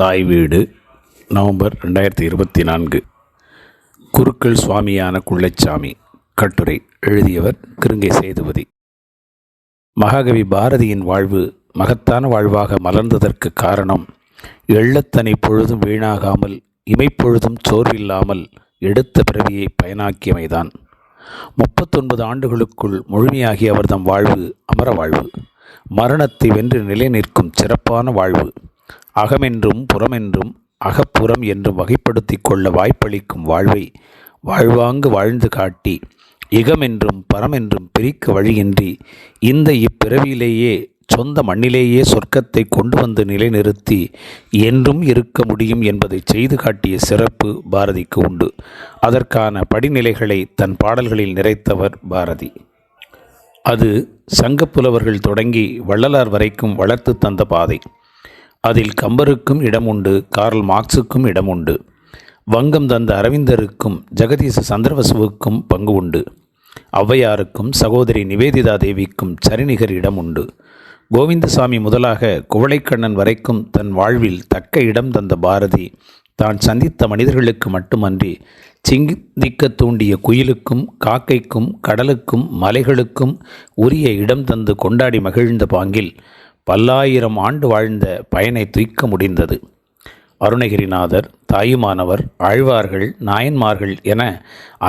தாய் வீடு நவம்பர் ரெண்டாயிரத்தி இருபத்தி நான்கு. குருக்கள் சுவாமியான குள்ளச்சாமி கட்டுரை எழுதியவர் கிருங்கை சேதுபதி. மகாகவி பாரதியின் வாழ்வு மகத்தான வாழ்வாக மலர்ந்ததற்கு காரணம் எள்ளத்தனை பொழுதும் வீணாகாமல் இமைப்பொழுதும் சோர்வில்லாமல் எடுத்த பிறவியை பயனாக்கியமைதான். முப்பத்தொன்பது ஆண்டுகளுக்குள் முழுமையாகி அவர்தம் வாழ்வு அமர வாழ்வு. மரணத்தை வென்று நிலை நிற்கும் சிறப்பான வாழ்வு. அகமென்றும் புறமென்றும் அகப்புறம் என்றும் வகைப்படுத்தி கொள்ள வாய்ப்பளிக்கும் வாழ்வை வாழ்வாங்கு வாழ்ந்து காட்டி இகமென்றும் பரமென்றும் பிரிக்க வழியின்றி இந்த இப்பிறவியிலேயே சொந்த மண்ணிலேயே சொர்க்கத்தை கொண்டு வந்து நிலைநிறுத்தி என்றும் இருக்க முடியும் என்பதை செய்து காட்டிய சிறப்பு பாரதிக்கு உண்டு. அதற்கான படிநிலைகளை தன் பாடல்களில் நிறைத்தவர் பாரதி. அது சங்கப்புலவர்கள் தொடங்கி வள்ளலார் வரைக்கும் வளர்த்து தந்த பாதை. அதில் கம்பருக்கும் இடம் உண்டு கார்ல் மார்க்ஸுக்கும் இடம் உண்டு. வங்கம் தந்த அரவிந்தருக்கும் ஜெகதீச சந்திரவசுவுக்கும் பங்கு உண்டு. ஔவையாருக்கும் சகோதரி நிவேதிதா தேவிக்கும் சரிநிகர் இடம் உண்டு. கோவிந்தசாமி முதலாக குவளைக்கண்ணன் வரைக்கும் தன் வாழ்வில் தக்க இடம் தந்த பாரதி தான் சந்தித்த மனிதர்களுக்கு மட்டுமன்றி சிந்திக்க தூண்டிய குயிலுக்கும் காக்கைக்கும் கடலுக்கும் மலைகளுக்கும் உரிய இடம் தந்து கொண்டாடி மகிழ்ந்த பாங்கில் பல்லாயிரம் ஆண்டு வாழ்ந்த பயனை துய்க்க முடிந்தது. அருணகிரிநாதர் தாயுமானவர் ஆழ்வார்கள் நாயன்மார்கள் என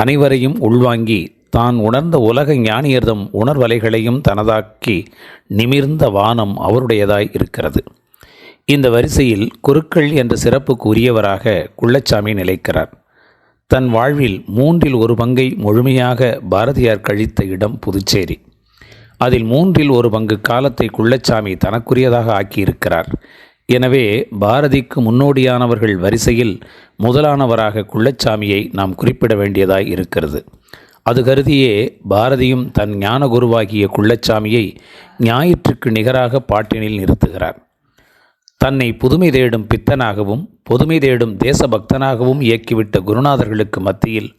அனைவரையும் உள்வாங்கி தான் உணர்ந்த உலக ஞானியர்தம் உணர்வலைகளையும் தனதாக்கி நிமிர்ந்த வானம் அவருடையதாய் இருக்கிறது. இந்த வரிசையில் குருக்கள் என்ற சிறப்புக்கு உரியவராக குள்ளச்சாமி நிலைக்கிறார். தன் வாழ்வில் மூன்றில் ஒரு பங்கை முழுமையாக பாரதியார் கழித்த இடம் புதுச்சேரி. அதில் மூன்றில் ஒரு பங்கு காலத்தை குள்ளச்சாமி தனக்குரியதாக ஆக்கியிருக்கிறார். எனவே பாரதிக்கு முன்னோடியானவர்கள் வரிசையில் முதலானவராக குள்ளச்சாமியை நாம் குறிப்பிட வேண்டியதாய் இருக்கிறது. அது கருதியே பாரதியும் தன் ஞான குருவாகிய குள்ளச்சாமியை ஞாயிற்றுக்கு நிகராக பாட்டினில் நிறுத்துகிறார். தன்னை புதுமை தேடும் பித்தனாகவும் புதுமை தேடும் தேசபக்தனாகவும் இயக்கிவிட்ட குருநாதர்களுக்கு மத்தியில்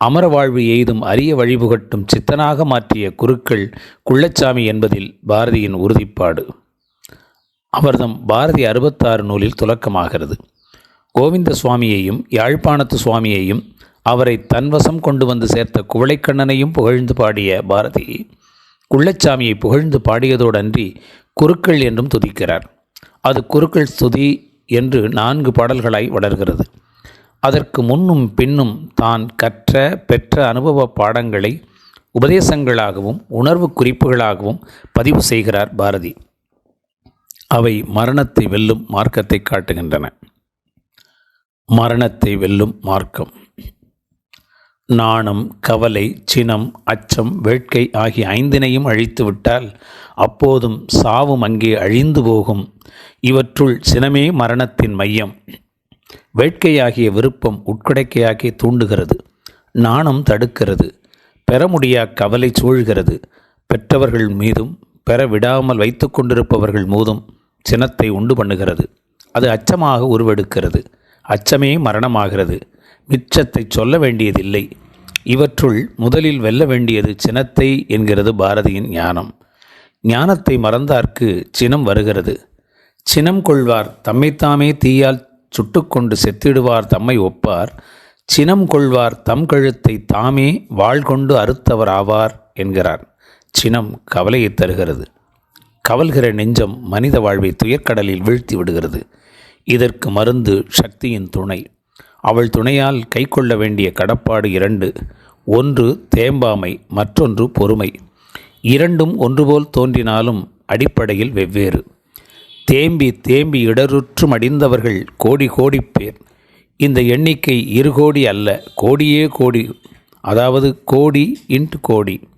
அமர வாழ்வு எய்தும் அரிய வழிபுகட்டும் சித்தனாக மாற்றிய குருக்கள் குள்ளச்சாமி என்பதில் பாரதியின் உறுதிப்பாடு. அவர்தம் பாரதி அறுபத்தாறு நூலில் துலக்கமாகிறது. கோவிந்த சுவாமியையும் யாழ்ப்பாணத்து சுவாமியையும் அவரை தன்வசம் கொண்டு வந்து சேர்த்த குவளைக்கண்ணனையும் புகழ்ந்து பாடிய பாரதி குள்ளச்சாமியை புகழ்ந்து பாடியதோடன்றி குருக்கள் என்றும் துதிக்கிறார். அது குருக்கள் ஸ்துதி என்று நான்கு பாடல்களாய் வளர்கிறது. அதற்கு முன்னும் பின்னும் தான் கற்ற பெற்ற அனுபவ பாடங்களை உபதேசங்களாகவும் உணர்வு குறிப்புகளாகவும் பதிவு செய்கிறார் பாரதி. அவை மரணத்தை வெல்லும் மார்க்கத்தை காட்டுகின்றன. மரணத்தை வெல்லும் மார்க்கம். நாணம் கவலை சினம் அச்சம் வேட்கை ஆகிய ஐந்தினையும் அழித்துவிட்டால் அப்போதும் சாவும் அங்கே அழிந்து போகும். இவற்றுள் சினமே மரணத்தின் மையம். வேட்கையாகிய விருப்பம் உட்கடைக்கையாக்கி தூண்டுகிறது. நாணம் தடுக்கிறது. பெற முடியா கவலை சூழ்கிறது. பெற்றவர்கள் மீதும் பெற விடாமல் வைத்து கொண்டிருப்பவர்கள் மீதும் சினத்தை உண்டு பண்ணுகிறது. அது அச்சமாக உருவெடுக்கிறது. அச்சமே மரணமாகிறது. மிச்சத்தை சொல்ல வேண்டியதில்லை. இவற்றுள் முதலில் வெல்ல வேண்டியது சினத்தை என்கிறது பாரதியின் ஞானம். ஞானத்தை மறந்தார்க்கு சினம் வருகிறது. சினம் கொள்வார் தம்மைத்தாமே தீயால் சுட்டுக்கொண்டு செத்திடுவார் தம்மை ஒப்பார். சினம் கொள்வார் தம் கழுத்தை தாமே வாழ்கொண்டு அறுத்தவர் ஆவார் என்கிறார். சினம் கவலையை தருகிறது. கவல்கிற நெஞ்சம் மனித வாழ்வை துயர்க்கடலில் வீழ்த்தி விடுகிறது. இதற்கு மருந்து சக்தியின் துணை. அவள் துணையால் கை கொள்ள வேண்டிய கடப்பாடு இரண்டு. ஒன்று தேம்பாமை மற்றொன்று பொறுமை. இரண்டும் ஒன்றுபோல் தோன்றினாலும் அடிப்படையில் வெவ்வேறு. தேம்பி தேம்பி இடருற்று மடிந்தவர்கள் கோடி கோடி பேர். இந்த எண்ணிக்கை இரு கோடி அல்ல கோடியே கோடி அதாவது கோடி இன்ட் கோடி.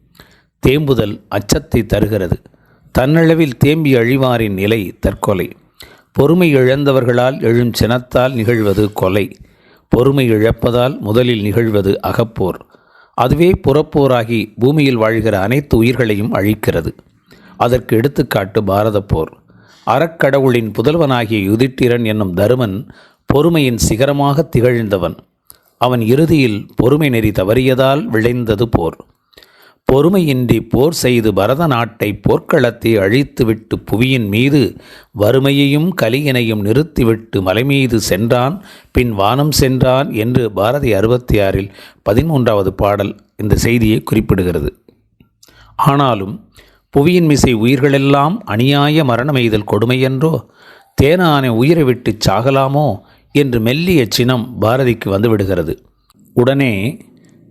தேம்புதல் அச்சத்தை தருகிறது. தன்னளவில் தேம்பி அழிவாரின் நிலை தற்கொலை. பொறுமை இழந்தவர்களால் எழும் சினத்தால் நிகழ்வது கொலை. பொறுமை இழப்பதால் முதலில் நிகழ்வது அகப்போர். அதுவே புறப்போராகி பூமியில் வாழ்கிற அனைத்து உயிர்களையும் அழிக்கிறது. அதற்கு எடுத்துக்காட்டு பாரத போர் அறக்கடவுளின் புதல்வனாகிய யுதிட்டிரன் என்னும் தருமன் பொறுமையின் சிகரமாக திகழ்ந்தவன். அவன் இறுதியில் பொறுமை நெறி தவறியதால் விளைந்தது போர். பொறுமையின்றி போர் செய்து பரத நாட்டை போர்க்களத்தை அழித்துவிட்டு புவியின் மீது வறுமையையும் கலியினையும் நிறுத்திவிட்டு மலை மீது சென்றான். பின் வானம் சென்றான் என்று பாரதி அறுபத்தி ஆறில் பதிமூன்றாவது பாடல் இந்த செய்தியை குறிப்பிடுகிறது. ஆனாலும் புவியின் மிசை உயிர்களெல்லாம் அநியாய மரணமெய்தல் கொடுமையென்றோ தேனானை உயிரை விட்டுச் சாகலாமோ என்று மெல்லிய சினம் பாரதிக்கு வந்துவிடுகிறது. உடனே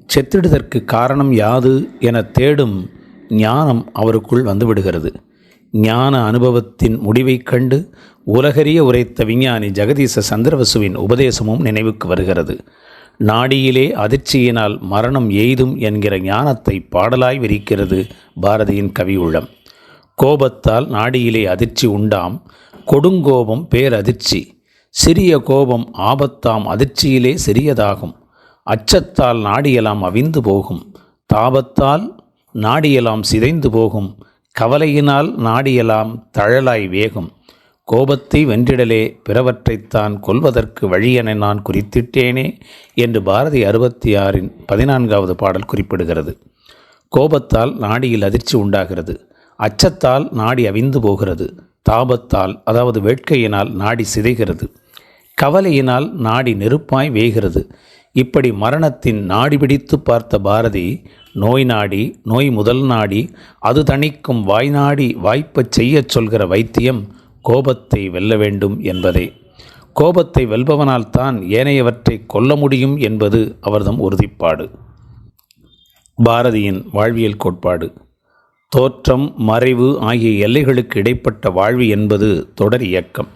செத்திடுதற்கு காரணம் யாது என தேடும் ஞானம் அவருக்குள் வந்துவிடுகிறது. ஞான அனுபவத்தின் முடிவைக் கண்டு உலகறிய உரைத்த விஞ்ஞானி ஜெகதீச சந்திரவசுவின் உபதேசமும் நினைவுக்கு வருகிறது. நாடியிலே அதிர்ச்சியினால் மரணம் எய்தும் என்கிற ஞானத்தை பாடலாய் விரிக்கிறது பாரதியின் கவி உள்ளம் கோபத்தால் நாடியிலே அதிர்ச்சி உண்டாம் கொடுங்கோபம் பேரதிர்ச்சி. சிறிய கோபம் ஆபத்தாம் அதிர்ச்சியிலே சிறியதாகும். அச்சத்தால் நாடியெல்லாம் அவிந்து போகும் தாபத்தால் நாடியெல்லாம் சிதைந்து போகும். கவலையினால் நாடியெல்லாம் தழலாய் வேகும். கோபத்தை வென்றிடலே பிறவற்றைத்தான் கொல்வதற்கு வழியென நான் குறித்திட்டேனே என்று பாரதி அறுபத்தி ஆறின் பதினான்காவது பாடல் குறிப்பிடுகிறது. கோபத்தால் நாடியில் அதிர்ச்சி உண்டாகிறது. அச்சத்தால் நாடி அவிந்து போகிறது. தாபத்தால் அதாவது வேட்கையினால் நாடி சிதைகிறது. கவலையினால் நாடி நெருப்பாய் வேகிறது. இப்படி மரணத்தின் நாடி பிடித்து பார்த்த பாரதி நோய் நாடி நோய் முதல் நாடி அது தணிக்கும் வாய் நாடி வாய்ப்பச் செய்யச் சொல்கிற வைத்தியம் கோபத்தை வெல்ல வேண்டும் என்பதே. கோபத்தை வெல்பவனால் தான் ஏனையவற்றை கொல்ல முடியும் என்பது அவர்தம் உறுதிப்பாடு. பாரதியின் வாழ்வியல் கோட்பாடு. தோற்றம் மறைவு ஆகிய எல்லைகளுக்கு இடைப்பட்ட வாழ்வு என்பது தொடர் இயக்கம்.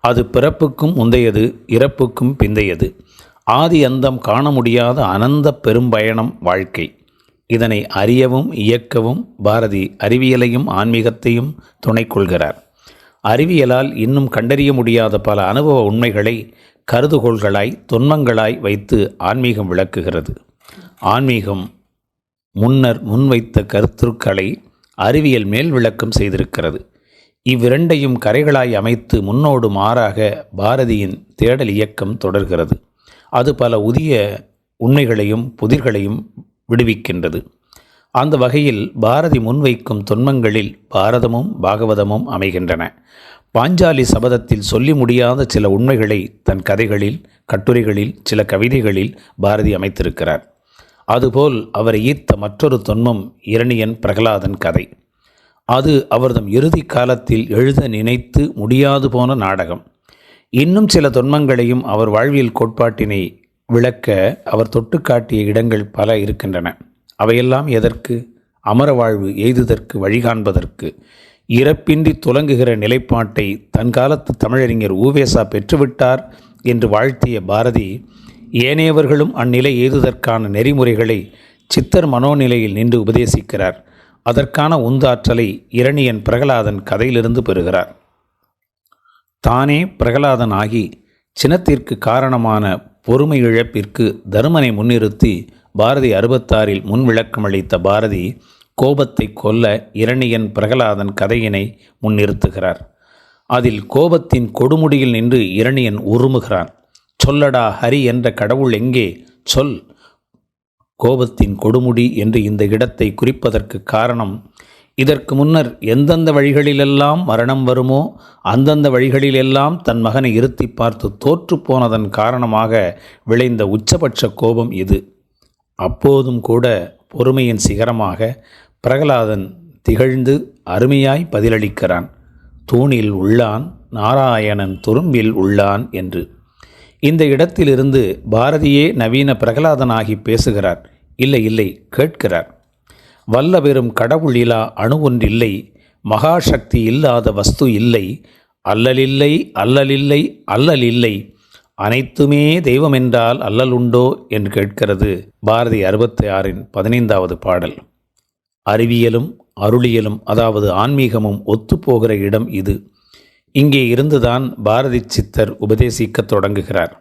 அது பிறப்புக்கும் முந்தையது இறப்புக்கும் பிந்தையது. ஆதி அந்தம் காண முடியாத அனந்த பெரும்பயணம் வாழ்க்கை. இதனை அறியவும் இயக்கவும் பாரதி அறிவியலையும் ஆன்மீகத்தையும் துணை கொள்கிறார் அறிவியலால் இன்னும் கண்டறிய முடியாத பல அனுபவ உண்மைகளை கருதுகோள்களாய் தொன்மங்களாய் வைத்து ஆன்மீகம் விளக்குகிறது. ஆன்மீகம் முன்னர் முன்வைத்த கருத்துருக்களை அறிவியல் மேல் விளக்கம் செய்திருக்கிறது. இவ்விரண்டையும் கரைகளாய் அமைத்து முன்னோடு மாறாக பாரதியின் தேடல் இயக்கம் தொடர்கிறது. அது பல உதிய உண்மைகளையும் புதிர்களையும் விடுவிக்கின்றது. அந்த வகையில் பாரதி முன்வைக்கும் தொன்மங்களில் பாரதமும் பாகவதமும் அமைகின்றன. பாஞ்சாலி சபதத்தில் சொல்லி முடியாத சில உண்மைகளை தன் கதைகளில் கட்டுரைகளில் சில கவிதைகளில் பாரதி அமைத்திருக்கிறார். அதுபோல் அவரை ஈர்த்த மற்றொரு தொன்மம் இரணியன் பிரகலாதன் கதை. அது அவர்தம் இறுதி காலத்தில் எழுத நினைத்து முடியாது போன நாடகம். இன்னும் சில தொன்மங்களையும் அவர் வாழ்வியல் கோட்பாட்டினை விளக்க அவர் தொட்டு காட்டிய இடங்கள் பல இருக்கின்றன. அவையெல்லாம் எதற்கு? அமர வாழ்வு எய்துதற்கு வழிகாண்பதற்கு. இறப்பின்றி துலங்குகிற நிலைப்பாட்டை தன் காலத்து தமிழறிஞர் ஊவேசா பெற்றுவிட்டார் என்று வாழ்த்திய பாரதி ஏனையவர்களும் அந்நிலை எய்துதற்கான நெறிமுறைகளை சித்தர் மனோநிலையில் நின்று உபதேசிக்கிறார். அதற்கான உந்தாற்றலை இரணியன் பிரகலாதன் கதையிலிருந்து பெறுகிறார். தானே பிரகலாதன் ஆகி சினத்திற்கு காரணமான பொறுமை இழப்பிற்கு தருமனை முன்னிறுத்தி பாரதி அறுபத்தாறில் முன் அளித்த பாரதி கோபத்தை கொல்ல இரணியன் பிரகலாதன் கதையினை முன்னிறுத்துகிறார். அதில் கோபத்தின் கொடுமுடியில் நின்று இரணியன் உருமுகிறான். சொல்லடா ஹரி என்ற கடவுள் எங்கே? சொல். கோபத்தின் கொடுமுடி என்று இந்த இடத்தை குறிப்பதற்கு காரணம் இதற்கு முன்னர் எந்தெந்த வழிகளிலெல்லாம் மரணம் வருமோ அந்தந்த வழிகளிலெல்லாம் தன் மகனை இருத்தி பார்த்து தோற்று போனதன் காரணமாக விளைந்த உச்சபட்ச கோபம் இது. அப்போதும் கூட பொறுமையின் சிகரமாக பிரகலாதன் திகழ்ந்து அருமையாய் பதிலளிக்கிறான். தூணில் உள்ளான் நாராயணன் துரும்பில் உள்ளான் என்று. இந்த இடத்திலிருந்து பாரதியே நவீன பிரகலாதனாகி பேசுகிறார். இல்லை இல்லை கேட்கிறார். வல்ல பெரும் கடவுள் இலா அணு ஒன்றில்லை மகாசக்தி இல்லாத வஸ்து இல்லை. அல்லலில்லை அல்லலில்லை அல்லலில்லை. அனைத்துமே தெய்வம் என்றால் அல்லல் உண்டோ என்று கேட்கிறது பாரதி அறுபத்தி ஆறின் பதினைந்தாவது பாடல். அறிவியலும் அருளியலும் அதாவது ஆன்மீகமும் ஒத்துப்போகிற இடம் இது. இங்கே இருந்துதான் பாரதி சித்தர் உபதேசிக்கத் தொடங்குகிறார்.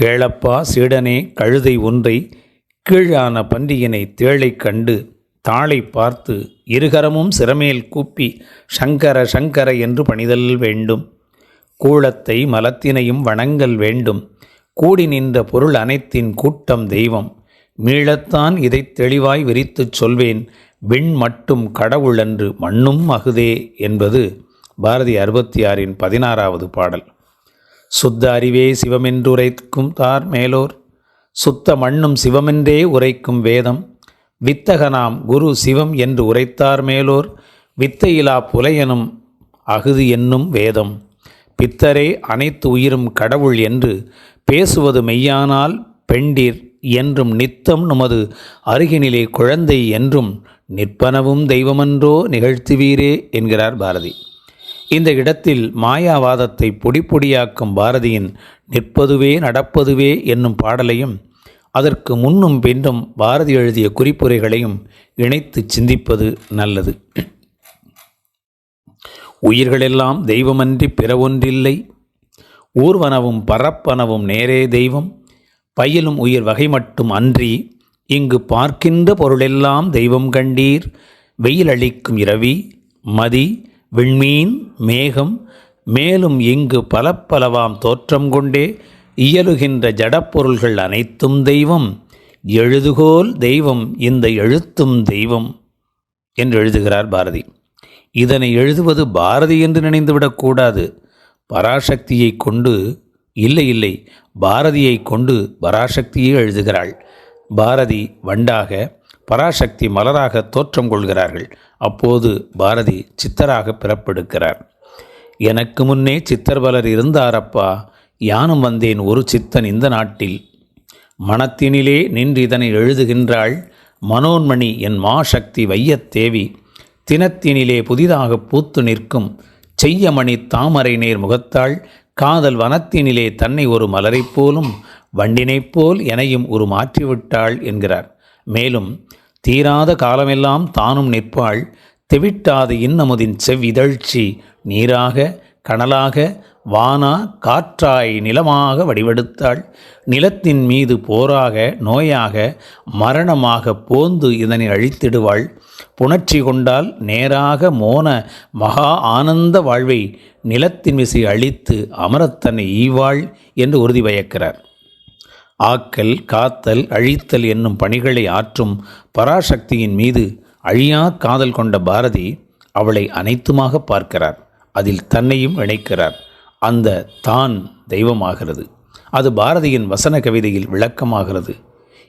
கேளப்பா சீடனே கழுதை ஒன்றை கீழான பன்றியினை தேளை கண்டு தாளை பார்த்து இருகரமும் சிறமேல் கூப்பி சங்கர சங்கர என்று பணிதல் வேண்டும். கூழத்தை மலத்தினையும் வணங்கல் வேண்டும். கூடி நின்ற பொருள் அனைத்தின் கூட்டம் தெய்வம். மீளத்தான் இதை தெளிவாய் விரித்துச் சொல்வேன். விண் மட்டும் கடவுளன்று மண்ணும் அகுதே என்பது பாரதி அறுபத்தி ஆறின் பதினாறாவது பாடல். சுத்த அறிவே சிவமென்று உரைக்கும் தார் மேலோர். சுத்த மண்ணும் சிவமென்றே உரைக்கும் வேதம். வித்தகனாம் குரு சிவம் என்று உரைத்தார் மேலோர். வித்தையிலா புலையனும் அகுதி என்னும் வேதம். பித்தரே அனைத்து உயிரும் கடவுள் என்று பேசுவது மெய்யானால் பெண்டிர் என்றும் நித்தம் நமது அருகினிலே குழந்தை என்றும் நிற்பனவும் தெய்வமன்றோ நிகழ்த்துவீரே என்கிறார் பாரதி. இந்த இடத்தில் மாயாவாதத்தை பொடிப்பொடியாக்கும் பாரதியின் நிற்பதுவே நடப்பதுவே என்னும் பாடலையும் அதற்கு முன்னும் பின்னும் பாரதி எழுதிய குறிப்புரைகளையும் இணைத்து சிந்திப்பது நல்லது. உயிர்களெல்லாம் தெய்வமன்றி பிற ஒன்றில்லை ஊர்வனவும் பரப்பனவும் நேரே தெய்வம். பயிலும் உயிர் வகை மட்டும் அன்றி இங்கு பார்க்கின்ற பொருளெல்லாம் தெய்வம் கண்டீர். வெயில் அளிக்கும் இரவி மதி விண்மீன் மேகம் மேலும் இங்கு பல பலவாம் தோற்றம் கொண்டே இயலுகின்ற ஜடப்பொருள்கள் அனைத்தும் தெய்வம். எழுதுகோல் தெய்வம் இந்த எழுத்தும் தெய்வம் என்று எழுதுகிறார் பாரதி. இதனை எழுதுவது பாரதி என்று நினைந்துவிடக்கூடாது பராசக்தியை கொண்டு இல்லை இல்லை பாரதியை கொண்டு பராசக்தியே எழுதுகிறாள். பாரதி வண்டாக பராசக்தி மலராக தோற்றம் கொள்கிறார்கள். அப்போது பாரதி சித்தராக பிறப்பெடுக்கிறார். எனக்கு முன்னே சித்தர் பலர் இருந்தாரப்பா யானும் வந்தேன் ஒரு சித்தன் இந்த நாட்டில். மனத்தினிலே நின்று இதனை எழுதுகின்றாள் மனோன்மணி என் மாசக்தி வையத்தேவி தினத்தினிலே புதிதாக பூத்து நிற்கும் செய்யமணி தாமரை நேர் முகத்தாள் காதல் வனத்தினிலே தன்னை ஒரு மலரைப் போலும் வண்டினைப் போல் எனையும் ஒரு மாற்றிவிட்டாள் என்கிறார். மேலும் தீராத காலமெல்லாம் தானும் நிற்பாள் தெவிட்டாத இன்னமுதின் செவ்விதழ்ச்சி நீராக கனலாக வானா காற்றாய் நிலமாக வடிவெடுத்தாள். நிலத்தின் மீது போராக நோயாக மரணமாக போந்து இதனை அழித்திடுவாள். புணர்ச்சி கொண்டால் நேராக மோன மகா ஆனந்த வாழ்வை நிலத்தின் விசை அழித்து அமரத்தன்னை ஈவாள் என்று உறுதி பயக்கிறார். ஆக்கல் காத்தல் அழித்தல் என்னும் பணிகளை ஆற்றும் பராசக்தியின் மீது அழியா காதல் கொண்ட பாரதி அவளை அனைத்துமாக பார்க்கிறார். அதில் தன்னையும் இணைக்கிறார். அந்த தான் தெய்வமாகிறது. அது பாரதியின் வசன கவிதையில் விளக்கமாகிறது.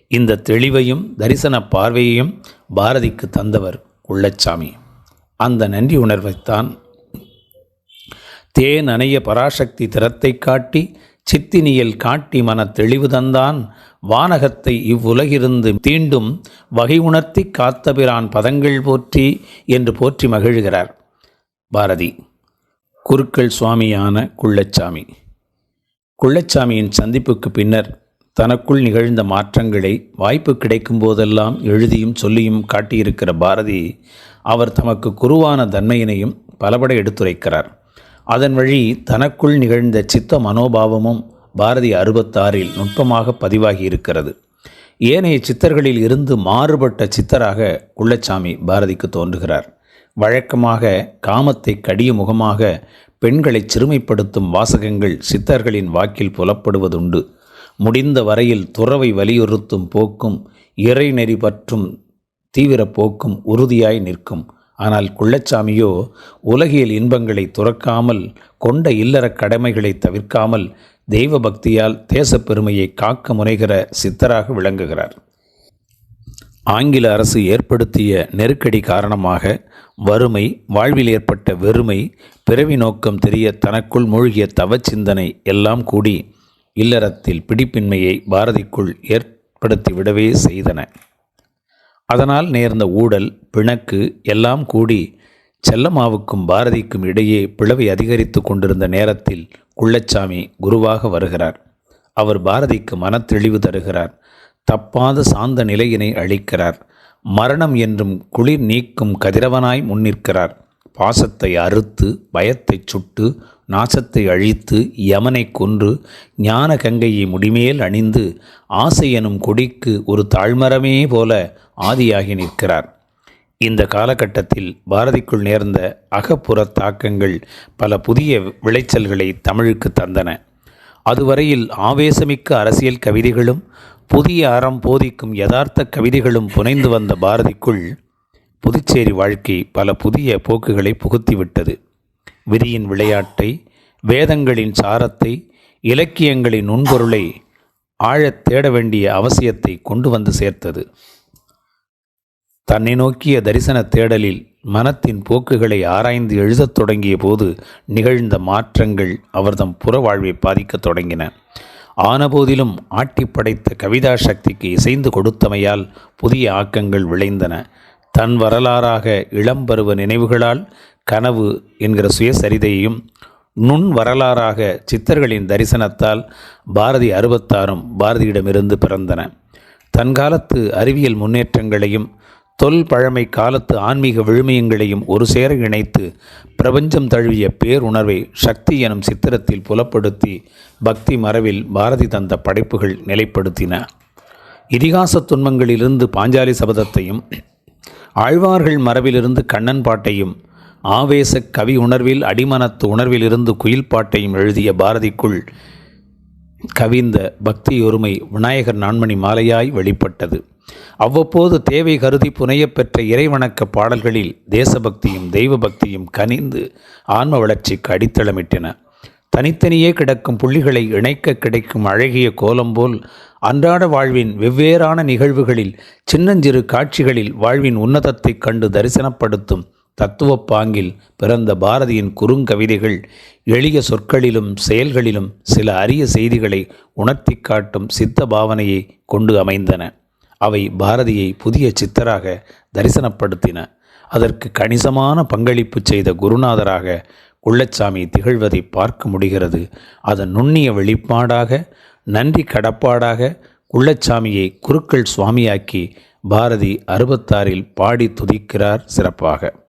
இந்த தெளிவையும் தரிசன பார்வையையும் பாரதிக்கு தந்தவர் குள்ளச்சாமி. அந்த நன்றி உணர்வைத்தான் தேன் அணைய பராசக்தி திறத்தை காட்டி சித்தினியல் காட்டி மன தெளிவு தந்தான். வானகத்தை இவ்வுலகிருந்து தீண்டும் வகை உணர்த்தி காத்தபிரான் பதங்கள் போற்றி என்று போற்றி மகிழ்கிறார் பாரதி. குருக்கள் சுவாமியான குள்ளச்சாமி. குள்ளச்சாமியின் சந்திப்புக்கு பின்னர் தனக்குள் நிகழ்ந்த மாற்றங்களை வாய்ப்பு கிடைக்கும் போதெல்லாம் எழுதியும் சொல்லியும் காட்டியிருக்கிற பாரதி அவர் தமக்கு குருவான தன்மையினையும் பலபட எடுத்துரைக்கிறார். அதன் வழி தனக்குள் நிகழ்ந்த சித்த மனோபாவமும் பாரதி அறுபத்தாறில் நுட்பமாக பதிவாகி இருக்கிறது ஏனைய சித்தர்களில் இருந்து மாறுபட்ட சித்தராக குள்ளச்சாமி பாரதிக்கு தோன்றுகிறார். வழக்கமாக காமத்தை கடிய முகமாக பெண்களை சிறுமைப்படுத்தும் வாசகங்கள் சித்தர்களின் வாக்கில் புலப்படுவதுண்டு. முடிந்த வரையில் துறவை வலியுறுத்தும் போக்கும் இறைநெறி பற்றும் தீவிர போக்கும் உறுதியாய் நிற்கும். ஆனால் குள்ளச்சாமியோ உலகியல் இன்பங்களை துறக்காமல் கொண்ட இல்லற கடமைகளை தவிர்க்காமல் தெய்வ பக்தியால் தேசப்பெருமையை காக்க முனைகிற சித்தராக விளங்குகிறார். ஆங்கில அரசு ஏற்படுத்திய நெருக்கடி காரணமாக வறுமை வாழ்வில் ஏற்பட்ட வெறுமை பிறவி நோக்கம் தெரிய தனக்குள் மூழ்கிய தவச்சிந்தனை எல்லாம் கூடி இல்லறத்தில் பிடிப்பின்மையை பாரதிக்குள் ஏற்படுத்திவிடவே செய்தன. அதனால் நேர்ந்த ஊழல் பிணக்கு எல்லாம் கூடி செல்லம்மாவுக்கும் பாரதிக்கும் இடையே பிளவை அதிகரித்து கொண்டிருந்த நேரத்தில் குள்ளச்சாமி குருவாக வருகிறார். அவர் பாரதிக்கு மனத்தெளிவு தருகிறார். தப்பாத சாந்த நிலையினை அளிக்கிறார். மரணம் என்றும் குளிர் நீக்கும் கதிரவனாய் முன்னிற்கிறார். பாசத்தை அறுத்து பயத்தை சுட்டு நாசத்தை அழித்து யமனை கொன்று ஞான கங்கையை முடிமேல் அணிந்து ஆசை எனும் கொடிக்கு ஒரு தாழ்மரமே போல ஆதியாகி நிற்கிறார். இந்த காலகட்டத்தில் பாரதிக்குள் நேர்ந்த அகப்புற தாக்கங்கள் பல புதிய விளைச்சல்களை தமிழுக்கு தந்தன. அதுவரையில் ஆவேசமிக்க அரசியல் கவிதைகளும் புதிய அறம் போதிக்கும் யதார்த்த கவிதைகளும் புனைந்து வந்த பாரதிக்குள் புதுச்சேரி வாழ்க்கை பல புதிய போக்குகளை புகுத்திவிட்டது. விதியின் விளையாட்டை வேதங்களின் சாரத்தை இலக்கியங்களின் நுண்பொருளை ஆழத் தேட வேண்டிய அவசியத்தை கொண்டு வந்து சேர்த்தது. தன்னை நோக்கிய தரிசன தேடலில் மனத்தின் போக்குகளை ஆராய்ந்து எழுதத் தொடங்கிய போது நிகழ்ந்த மாற்றங்கள் அவர்தம் புற வாழ்வை பாதிக்கத் தொடங்கின. ஆனபோதிலும் ஆட்டி படைத்த கவிதா சக்திக்கு இசைந்து கொடுத்தமையால் புதிய ஆக்கங்கள் விளைந்தன. தன் வரலாறாக இளம்பருவ நினைவுகளால் கனவு என்கிற சுயசரிதையையும் நுண் வரலாறாக சித்தர்களின் தரிசனத்தால் பாரதி அறுபத்தாறும் பாரதியிடமிருந்து பிறந்தன. தன்காலத்து அறிவியல் முன்னேற்றங்களையும் தொல் பழமை காலத்து ஆன்மீக விழுமியங்களையும் ஒரு சேர இணைத்து பிரபஞ்சம் தழுவிய பேருணர்வை சக்தி எனும் சித்திரத்தில் புலப்படுத்தி பக்தி மரபில் பாரதி தந்த படைப்புகள் நிலைப்படுத்தின. இதிகாச துன்பங்களிலிருந்து பாஞ்சாலி சபதத்தையும் ஆழ்வார்கள் மரபிலிருந்து கண்ணன் பாட்டையும் ஆவேச கவி உணர்வில் அடிமனத்து உணர்விலிருந்து குயில் பாட்டையும் எழுதிய பாரதிக்குள் கவிந்த பக்தியொருமை விநாயகர் நான்மணி மாலையாய் வெளிப்பட்டது. அவ்வப்போது தேவை கருதி புனையப்பெற்ற இறைவணக்க பாடல்களில் தேசபக்தியும் தெய்வ பக்தியும் கனிந்து ஆன்ம வளர்ச்சிக்கு அடித்தளமிட்டன. தனித்தனியே கிடக்கும் புள்ளிகளை இணைக்க கிடைக்கும் அழகிய கோலம் போல் அன்றாட வாழ்வின் வெவ்வேறான நிகழ்வுகளில் சின்னஞ்சிறு காட்சிகளில் வாழ்வின் உன்னதத்தைக் கண்டு தரிசனப்படுத்தும் தத்துவப்பாங்கில் பிறந்த பாரதியின் குறுங்கவிதைகள் எளிய சொற்களிலும் செயல்களிலும் சில அரிய செய்திகளை உணர்த்தி காட்டும் சித்த பாவனையை கொண்டு அமைந்தன. அவை பாரதியை புதிய சித்தராக தரிசனப்படுத்தின. அதற்கு கணிசமான பங்களிப்பு செய்த குருநாதராக குள்ளச்சாமி திகழ்வதை பார்க்க முடிகிறது. அதன் நுண்ணிய வெளிப்பாடாக நன்றி கடப்பாடாக குள்ளச்சாமியை குருக்கள் சுவாமியாக்கி பாரதி அறுபத்தாறில் பாடி துதிக்கிறார் சிறப்பாக.